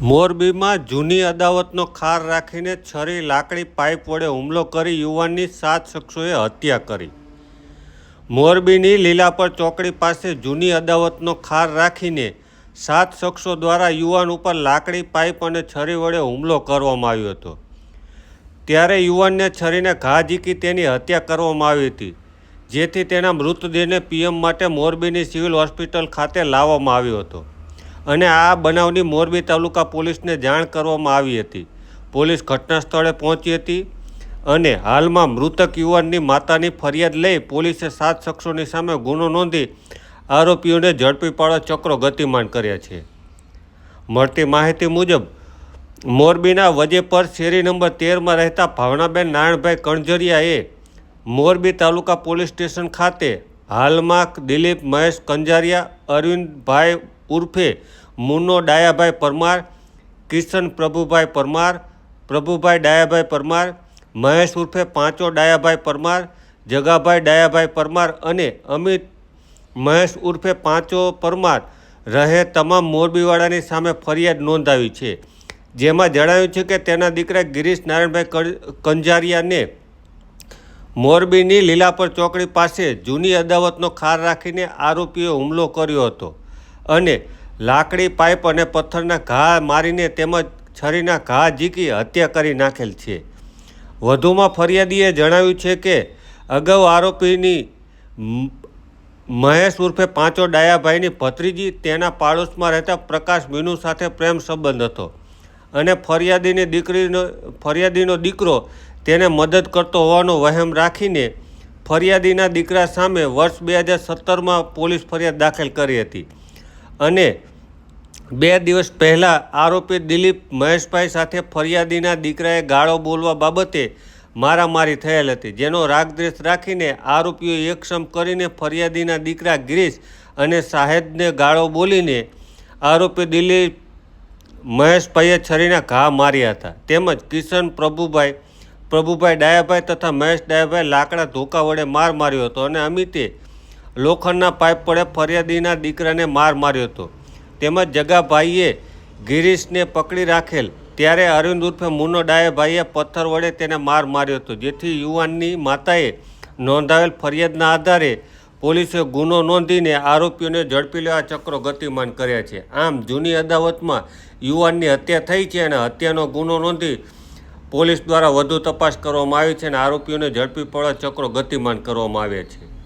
મોરબીમાં જૂની અદાવતનો ખાર રાખીને છરી લાકડી પાઇપ વડે હુમલો કરી યુવાનની સાત શખ્સોએ હત્યા કરી. મોરબીની લીલાપર ચોકડી પાસે જૂની અદાવતનો ખાર રાખીને સાત શખ્સો દ્વારા યુવાન ઉપર લાકડી પાઇપ અને છરી વડે હુમલો કરવામાં આવ્યો હતો. ત્યારે યુવાનને છરીને ઘા ઝીકી તેની હત્યા કરવામાં આવી હતી, જેથી તેના મૃતદેહને પીએમ માટે મોરબીની સિવિલ હોસ્પિટલ ખાતે લાવવામાં આવ્યો હતો. અને આ બનાવની મોરબી તાલુકા પોલીસને જાણ કરવામાં આવી હતી. પોલીસ ઘટના સ્થળે પહોંચી હતી અને હાલમાં મૃતક યુવાનની માતાની ફરિયાદ લઈ પોલીસે સાત શખ્સોની સામે ગુનો નોંધી આરોપીઓને ઝડપી પાડવા ચક્રો ગતિમાન કર્યા છે. મળતી માહિતી મુજબ, મોરબીના વજેપર શેરી નંબર તેરમાં રહેતા ભાવનાબેન નારાયણભાઈ કણઝરિયાએ મોરબી તાલુકા પોલીસ સ્ટેશન ખાતે હાલમાં દિલીપ મહેશ કંજારિયા, અરવિંદભાઈ ઉર્ફે મુન્નો ડાયાભાઈ પરમાર, કિશન પ્રભુભાઈ પરમાર, પ્રભુભાઈ ડાયાભાઈ પરમાર, મહેશ ઉર્ફે પાંચો ડાયાભાઈ પરમાર, જગાભાઈ ડાયાભાઈ પરમાર અને અમિત, મહેશ ઉર્ફે પાંચો પરમાર રહે તમામ મોરબીવાળાની સામે ફરિયાદ નોંધાવી છે. જેમાં જણાવ્યું છે કે તેના દીકરા ગિરીશ નારાયણભાઈ કંજારિયાને મોરબીની લીલાપર ચોકડી પાસે જૂની અદાવતનો ખાર રાખીને આરોપીએ હુમલો કર્યો હતો અને લાકડી પાઇપ અને પથ્થરના ઘા મારીને તેમજ છરીના ઘા ઝીકી હત્યા કરી નાખેલ છે. વધુમાં ફરિયાદીએ જણાવ્યું છે કે, અગાઉ આરોપીની મહેશ ઉર્ફે પાંચો ડાયાભાઈની ભત્રીજી તેના પાડોશમાં રહેતા પ્રકાશ મીનુ સાથે પ્રેમ સંબંધ હતો અને ફરિયાદીની દીકરીનો, ફરિયાદીનો દીકરો તેને મદદ કરતો હોવાનો વહેમ રાખીને ફરિયાદીના દીકરા સામે વર્ષ બે હજાર સત્તરમાં પોલીસ ફરિયાદ દાખલ કરી હતી. અને બે દિવસ પહેલાં આરોપી દિલીપ મહેશભાઈ સાથે ફરિયાદીના દીકરાએ ગાળો બોલવા બાબતે મારામારી થયેલ હતી, જેનો રાગદ્વેષ રાખીને આરોપીઓ એકસમ કરીને ફરિયાદીના દીકરા ગિરીશ અને સાહેબને ગાળો બોલીને આરોપી દિલીપ મહેશભાઈએ છરીના ઘા માર્યા હતા. તેમજ કિશન પ્રભુભાઈ પ્રભુભાઈ ડાયાભાઈ તથા મહેશ ડાયાભાઈ લાકડા ધોકા વડે માર માર્યો હતો અને અમિતે લોખંડના પાઇપ વડે ફરિયાદીના દીકરાને માર માર્યો હતો. તેમજ જગાભાઈએ ગિરીશને પકડી રાખેલ, ત્યારે અરવિંદ ઉર્ફે મુનો ડાયાભાઈએ પથ્થર વડે તેને માર માર્યો હતો, જેથી યુવાનની માતાએ નોંધાવેલ ફરિયાદના આધારે પોલીસે ગુનો નોંધીને આરોપીઓને ઝડપી લેવા ચક્રો ગતિમાન કર્યા છે. આમ, જૂની અદાવતમાં યુવાનની હત્યા થઈ છે અને હત્યાનો ગુનો નોંધી પોલીસ દ્વારા વધુ તપાસ કરવામાં આવી છે અને આરોપીઓને ઝડપી પડવા ચક્રો ગતિમાન કરવામાં આવ્યા છે.